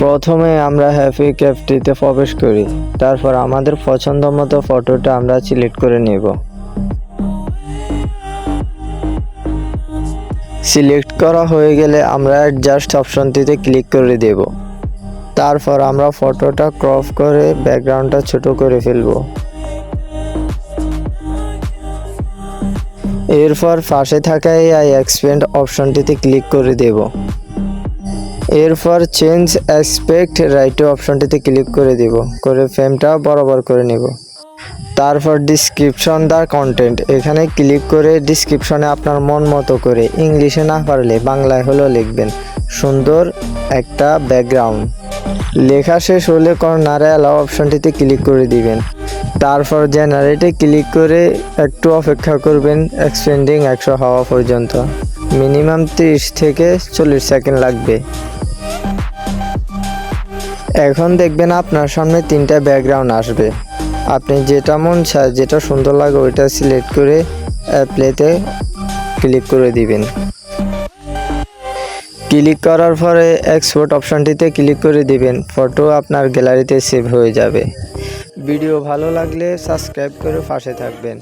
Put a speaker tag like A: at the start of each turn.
A: প্রথমে আমরা হ্যাপি ক্যাফটিতে প্রবেশ করি, তারপর আমাদের পছন্দ মতো ফটোটা আমরা সিলেক্ট করে নেব। সিলেক্ট করা হয়ে গেলে আমরা জাস্ট অপশনটিতে ক্লিক করে দেব। তারপর আমরা ফটোটা ক্রপ করে ব্যাকগ্রাউন্ডটা ছোট করে ফেলব। এরপর পাশে থাকা এই আই এক্সপেন্ড অপশনটিতে ক্লিক করে দেব। এরপর চেঞ্জ অ্যাসপেক্ট রাইট অপশনটিতে ক্লিক করে দেব। করে ফ্রেমটা বরাবর করে নেব। তারপর ডিসক্রিপশন দা কন্টেন্ট এখানে ক্লিক করে ডিসক্রিপশনে আপনার মন মতো করে ইংলিশে না পারলে বাংলায় হলেও লিখবেন। সুন্দর একটা ব্যাকগ্রাউন্ড লেখা শেষ হলে কর্নারে অ্যালাও অপশনটিতে ক্লিক করে দিবেন। তারপর জেনারেটে ক্লিক করে একটু অপেক্ষা করবেন এক্সপেন্ডিং একশো হওয়া পর্যন্ত। মিনিমাম তিরিশ থেকে চল্লিশ সেকেন্ড লাগবে। এখন দেখবেন আপনার সামনে তিনটা ব্যাকগ্রাউন্ড আসবে। আপনি যেটা মন চায়, যেটা সুন্দর লাগে ওইটা সিলেক্ট করে প্লেতে ক্লিক করে দিবেন। ক্লিক করার পরে এক্সপোর্ট অপশানটিতে ক্লিক করে দিবেন। ফটো আপনার গ্যালারিতে সেভ হয়ে যাবে। ভিডিও ভালো লাগলে সাবস্ক্রাইব করে পাশে থাকবেন।